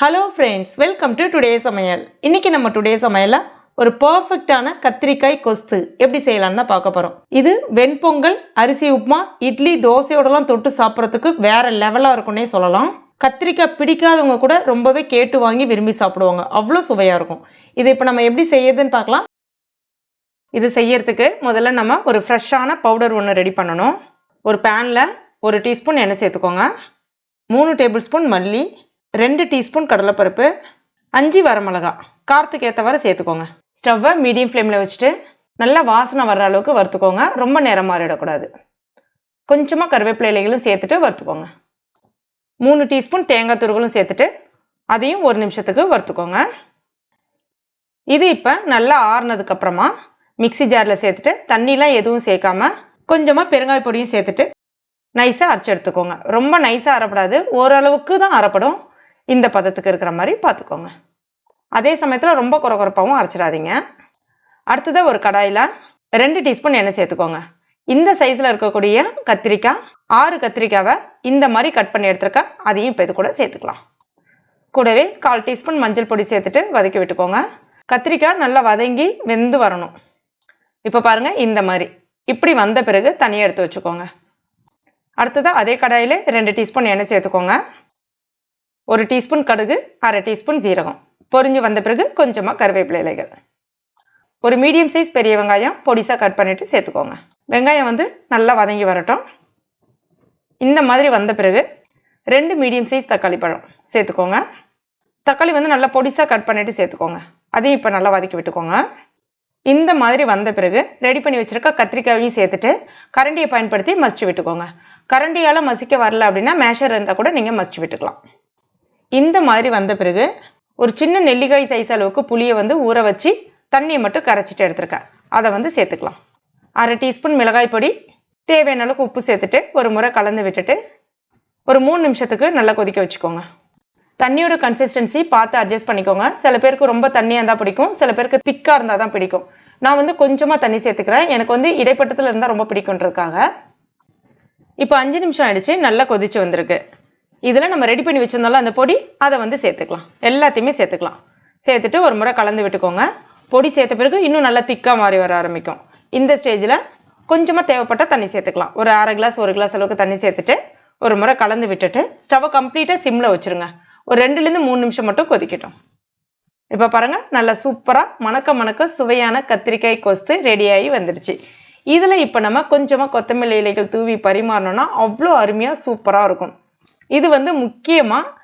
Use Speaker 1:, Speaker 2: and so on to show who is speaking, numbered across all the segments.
Speaker 1: Hello friends welcome to today சமையல் இன்னைக்கு நம்ம டுடே சமையலில் ஒரு பர்ஃபெக்டான கத்திரிக்காய் கொஸ்து. எப்படி செய்யலாம்னு தான் பார்க்க போகிறோம் இது வெண்பொங்கல் அரிசி உப்புமா இட்லி தோசையோடலாம் தொட்டு சாப்பிட்றதுக்கு வேற லெவலாக இருக்கும்னே சொல்லலாம். கத்திரிக்காய் பிடிக்காதவங்க கூட ரொம்பவே கேட்டு வாங்கி விரும்பி சாப்பிடுவாங்க. அவ்வளோ சுவையாக இருக்கும். இது இப்போ நம்ம எப்படி செய்யறதுன்னு பார்க்கலாம். இது செய்யறதுக்கு முதல்ல நம்ம ஒரு ஃப்ரெஷ்ஷான பவுடர் ஒன்று ரெடி பண்ணணும். ஒரு பேனில் ஒரு டீஸ்பூன் எண்ணெய் சேர்த்துக்கோங்க. மூணு டேபிள் ஸ்பூன் மல்லி ரெண்டு டீஸ்பூன் கடலைப்பருப்பு அஞ்சு வரமிளகா. காரத்துக்கு ஏற்றவாறு சேர்த்துக்கோங்க. ஸ்டவ்வை மீடியம் ஃப்ளேமில் வச்சுட்டு நல்லா வாசனை வர்ற அளவுக்கு வறுத்துக்கோங்க. ரொம்ப நேரம் மாறிடக்கூடாது. கொஞ்சமாக கருவேப்பிலை இலைகளும் சேர்த்துட்டு வறுத்துக்கோங்க. மூணு டீஸ்பூன் தேங்காய் துருகளும் சேர்த்துட்டு அதையும் ஒரு நிமிஷத்துக்கு வறுத்துக்கோங்க. இது இப்போ நல்லா ஆறுனதுக்கு அப்புறமா மிக்ஸி ஜாரில் சேர்த்துட்டு தண்ணிலாம் எதுவும் சேர்க்காம கொஞ்சமாக பெருங்காய பொடியும் சேர்த்துட்டு நைஸாக அரைச்சி எடுத்துக்கோங்க. ரொம்ப நைஸாக அரைப்படாது. ஓரளவுக்கு தான் அரைப்படும். இந்த பதத்துக்கு இருக்கிற மாதிரி பார்த்துக்கோங்க. அதே சமயத்தில் ரொம்ப குறகுறப்பாகவும் அரைச்சிடாதீங்க. அடுத்ததாக ஒரு கடாயில் ரெண்டு டீஸ்பூன் எண்ணெய் சேர்த்துக்கோங்க. இந்த சைஸில் இருக்கக்கூடிய கத்திரிக்காய் ஆறு கத்திரிக்காவை இந்த மாதிரி கட் பண்ணி எடுத்துருக்கேன் அதையும் இப்போ இது கூட சேர்த்துக்கலாம். கூடவே கால் டீஸ்பூன் மஞ்சள் பொடி சேர்த்துட்டு வதக்கி விட்டுக்கோங்க. கத்திரிக்காய் நல்லா வதங்கி வெந்து வரணும். இப்போ பாருங்கள் இந்த மாதிரி. இப்படி வந்த பிறகு தனியாக எடுத்து வச்சுக்கோங்க. அடுத்ததாக அதே கடாயில் ரெண்டு டீஸ்பூன் எண்ணெய் சேர்த்துக்கோங்க. ஒரு டீஸ்பூன் கடுகு அரை டீஸ்பூன் ஜீரகம். பொரிஞ்சு வந்த பிறகு கொஞ்சமாக கருவேப்பிலை இலைகள். ஒரு மீடியம் சைஸ் பெரிய வெங்காயம் பொடிசாக கட் பண்ணிவிட்டு சேர்த்துக்கோங்க. வெங்காயம் வந்து நல்லா வதங்கி வரட்டும். இந்த மாதிரி வந்த பிறகு ரெண்டு மீடியம் சைஸ் தக்காளி பழம் சேர்த்துக்கோங்க. தக்காளி வந்து நல்லா பொடிசாக கட் பண்ணிவிட்டு சேர்த்துக்கோங்க. அதையும் இப்போ நல்லா வதக்கி விட்டுக்கோங்க. இந்த மாதிரி வந்த பிறகு ரெடி பண்ணி வச்சுருக்க கத்திரிக்காயையும் சேர்த்துட்டு கரண்டியை பயன்படுத்தி மசிச்சு விட்டுக்கோங்க. கரண்டியால் மசிக்க வரல அப்படின்னா மேஷர் இருந்தால் கூட நீங்கள் மசிச்சு விட்டுக்கலாம். இந்த மாதிரி வந்த பிறகு ஒரு சின்ன நெல்லிக்காய் சைஸ் அளவுக்கு புளியை வந்து ஊற வச்சு தண்ணியை மட்டும் கரைச்சிட்டு எடுத்துருக்கேன் அதை வந்து சேர்த்துக்கலாம். அரை டீஸ்பூன் மிளகாய் பொடி தேவையான அளவுக்கு உப்பு சேர்த்துட்டு ஒரு முறை கலந்து விட்டுட்டு ஒரு மூணு நிமிஷத்துக்கு நல்லா கொதிக்க வச்சுக்கோங்க. தண்ணியோட கன்சிஸ்டன்சி பார்த்து அட்ஜஸ்ட் பண்ணிக்கோங்க. சில பேருக்கு ரொம்ப தண்ணியாக இருந்தால் பிடிக்கும் சில பேருக்கு திக்காக இருந்தால் தான் பிடிக்கும். நான் வந்து கொஞ்சமாக தண்ணி சேர்த்துக்கிறேன். எனக்கு வந்து இடைப்பட்டத்தில் இருந்தால் ரொம்ப பிடிக்குன்றதுக்காக இப்போ அஞ்சு நிமிஷம் ஆயிடுச்சு. நல்லா கொதிச்சு வந்திருக்கு. இதில் நம்ம ரெடி பண்ணி வச்சுருந்தோம்ல அந்த பொடி அதை வந்து சேர்த்துக்கலாம். எல்லாத்தையுமே சேர்த்துக்கலாம். சேர்த்துட்டு ஒரு முறை கலந்து விட்டுக்கோங்க. பொடி சேர்த்த பிறகு இன்னும் நல்லா திக்காக மாறி வர ஆரம்பிக்கும். இந்த ஸ்டேஜில் கொஞ்சமாக தேவைப்பட்ட தண்ணி சேர்த்துக்கலாம். ஒரு அரை கிளாஸ் ஒரு கிளாஸ் அளவுக்கு தண்ணி சேர்த்துட்டு ஒரு முறை கலந்து விட்டுட்டு ஸ்டவ்வை கம்ப்ளீட்டாக சிம்மில் வச்சுருங்க. ஒரு ரெண்டுலேருந்து மூணு நிமிஷம் மட்டும் கொதிக்கட்டும். இப்போ பாருங்கள் நல்லா சூப்பராக மணக்க மணக்க சுவையான கத்திரிக்காய் கொஸ்து ரெடியாகி வந்துடுச்சு. இதில் இப்போ நம்ம கொஞ்சமாக கொத்தமல்லி இலைகள் தூவி பரிமாறணும்னா அவ்வளோ அருமையாக சூப்பராக இருக்கும். இது வந்து முக்கியமாக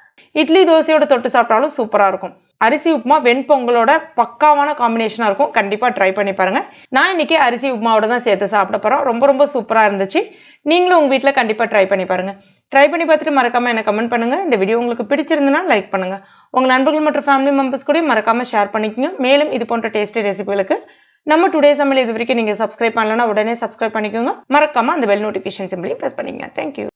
Speaker 1: இட்லி தோசையோட தொட்டு சாப்பிட்டாலும் சூப்பராக இருக்கும். அரிசி உப்புமா வெண்பொங்கலோட பக்காவான காம்பினேஷனாக இருக்கும். கண்டிப்பாக ட்ரை பண்ணி பாருங்கள் நான் இன்றைக்கி அரிசி உப்புமாவோட தான் சேர்த்து சாப்பிட போகிறோம் ரொம்ப ரொம்ப சூப்பராக இருந்துச்சு. நீங்களும் உங்கள் வீட்டில் கண்டிப்பாக ட்ரை பண்ணி பாருங்கள் ட்ரை பண்ணி பார்த்துட்டு மறக்காமல் எனக்கு கமெண்ட் பண்ணுங்கள் இந்த வீடியோ உங்களுக்கு பிடிச்சிருந்துன்னா லைக் பண்ணுங்கள் உங்கள் நண்பர்கள் மற்றும் ஃபேமிலி மெம்பர்ஸ் கூட மறக்காமல் ஷேர் பண்ணிக்கோங்க. மேலும் இது போன்ற டேஸ்டி ரெசிபிகளுக்கு நம்ம டுடே சமையல் இது வரைக்கும் நீங்கள் சப்ஸ்கிரைப் பண்ணலன்னா உடனே சப்ஸ்கிரைப் பண்ணிக்கோங்க. மறக்காமல் அந்த பெல் நோட்டிஃபிகேஷன் சிம்பிளையும் ப்ரெஸ் பண்ணிக்கங்க. Thank you